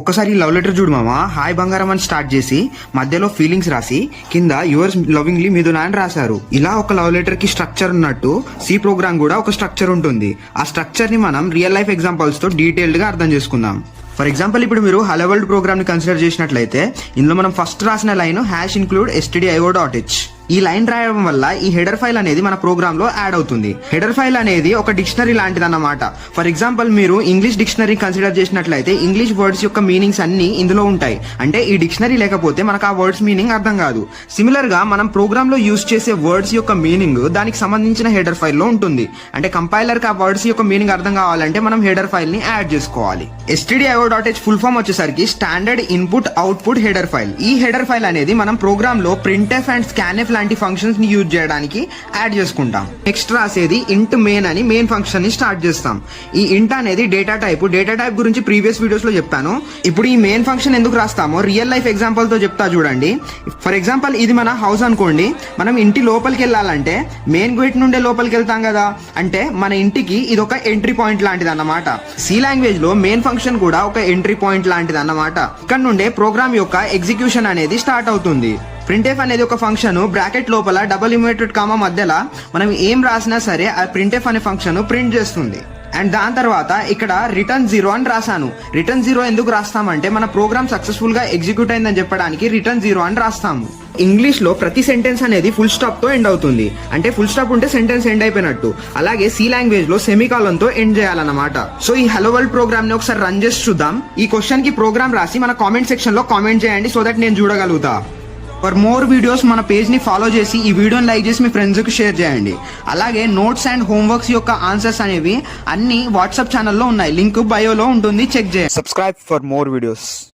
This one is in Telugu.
ఒక్కసారి లవ్ లెటర్ చూడు మామ. హాయ్ బంగారం అని స్టార్ట్ చేసి మధ్యలో ఫీలింగ్స్ రాసి కింద యువర్స్ లవింగ్లీ మీదు నాయన రాశారు. ఇలా ఒక లవ్ లెటర్కి స్ట్రక్చర్ ఉన్నట్టు సి ప్రోగ్రామ్ కూడా ఒక స్ట్రక్చర్ ఉంటుంది. ఆ స్ట్రక్చర్ని మనం రియల్ లైఫ్ ఎగ్జాంపుల్స్తో డీటెయిల్డ్గా అర్థం చేసుకుందాం. ఫర్ ఎగ్జాంపుల్ ఇప్పుడు మీరు హలో వరల్డ్ ప్రోగ్రామ్ని కన్సిడర్ చేసినట్లయితే ఇందులో మనం ఫస్ట్ రాసిన line hash include STD IO dot H ఈ లైన్ రాయడం వల్ల ఈ హెడర్ ఫైల్ అనేది మన ప్రోగ్రామ్లో యాడ్ అవుతుంది. హెడర్ ఫైల్ అనేది ఒక డిక్షనరీ లాంటిది అన్నమాట ఫర్ ఎగ్జాంపుల్ మీరు ఇంగ్లీష్ డిక్షనరీ కన్సిడర్ చేసినట్లయితే ఇంగ్లీష్ వర్డ్స్ యొక్క మీనింగ్స్ అన్ని ఇందులో ఉంటాయి. అంటే ఈ డిక్షనరీ లేకపోతే మనకు ఆ వర్డ్స్ మీనింగ్ అర్థం కాదు. సిమిలర్గా మనం ప్రోగ్రామ్లో యూస్ చేసే వర్డ్స్ యొక్క మీనింగ్ దానికి సంబంధించిన హెడర్ ఫైల్లో ఉంటుంది. అంటే కంపైలర్కి ఆ వర్డ్స్ యొక్క మీనింగ్ అర్థం కావాలంటే మనం హెడర్ ఫైల్ని యాడ్ చేసుకోవాలి. STDIO dot H full form వచ్చేసరికి standard input output header file ఈ హెడర్ ఫైల్ అనేది మనం ప్రోగ్రామ్లో ప్రింట్ఎఫ్ అండ్ స్కాన్ఎఫ్ లాంటి ఫంక్షన్స్ని యూజ్ చేయడానికి యాడ్ చేసుకుంటాం. నెక్స్ట్ రాసేది ఇంట్ మెయిన్ అని మెయిన్ ఫంక్షన్ని స్టార్ట్ చేస్తాం. ఈ ఇంట్ అనేది డేటా టైప్ డేటా టైప్ గురించి ప్రీవియస్ వీడియోస్లో చెప్పాను ఇప్పుడు ఈ మెయిన్ ఫంక్షన్ ఎందుకు రాస్తామో రియల్ లైఫ్ ఎగ్జాంపుల్తో చెప్తా చూడండి. ఫర్ ఎగ్జాంపుల్ ఇది మన హౌస్ అనుకోండి. మనం ఇంటి లోపలికి వెళ్ళాలంటే మెయిన్ గేట్ నుండే లోపలికి వెళ్తాం కదా. అంటే మన ఇంటికి ఇది ఒక ఎంట్రీ పాయింట్ లాంటిది అన్నమాట సి లాంగ్వేజ్లో మెయిన్ ఫంక్షన్ కూడా ఒక ఎంట్రీ పాయింట్ లాంటిది అన్నమాట ఇక్కడ నుండే ప్రోగ్రామ్ యొక్క ఎగ్జిక్యూషన్ అనేది స్టార్ట్ అవుతుంది. ప్రింట్ఎఫ్ అనేది ఒక ఫంక్షన్ బ్రాకెట్ లోపల డబుల్ ఇమిటెడ్ కామా మధ్యలో మనం ఏం రాసినా సరే ఆ ప్రింట్ఎఫ్ అనే ఫంక్షన్ ప్రింట్ చేస్తుంది. అండ్ దాని తర్వాత ఇక్కడ రిటర్న్ జీరో అని రాశాను. రిటర్న్ జీరో ఎందుకు రాస్తామంటే మన ప్రోగ్రామ్ సక్సెస్ఫుల్గా ఎగ్జిక్యూట్ అయిందని చెప్పడానికి రిటర్న్ జీరో అని రాస్తాము. ఇంగ్లీష్లో ప్రతి సెంటెన్స్ అనేది ఫుల్ స్టాప్తో ఎండ్ అవుతుంది. అంటే ఫుల్ స్టాప్ ఉంటే సెంటెన్స్ ఎండ్ అయిపోయినట్టు. అలాగే సి లాంగ్వేజ్లో సెమికాలన్తో ఎండ్ చేయాలన్నమాట. సో ఈ హలో వరల్డ్ ప్రోగ్రామ్ని ఒకసారి రన్ చేసి చూద్దాం. ఈ క్వశ్చన్కి ప్రోగ్రామ్ రాసి మన కామెంట్ సెక్షన్లో కామెంట్ చేయండి సో దట్ నేను చూడగలుగుతా. ఫర్ మోర్ వీడియోస్ మన పేజ్ని ఫాలో చేసి ఈ వీడియోని లైక్ చేసి మీ ఫ్రెండ్స్కి షేర్ చేయండి. అలాగే నోట్స్ అండ్ హోంవర్క్స్ యొక్క ఆన్సర్స్ అనేవి అన్ని వాట్సాప్ ఛానల్లో ఉన్నాయి. లింక్ బయోలో ఉంటుంది. చెక్ చేయండి. Subscribe for more videos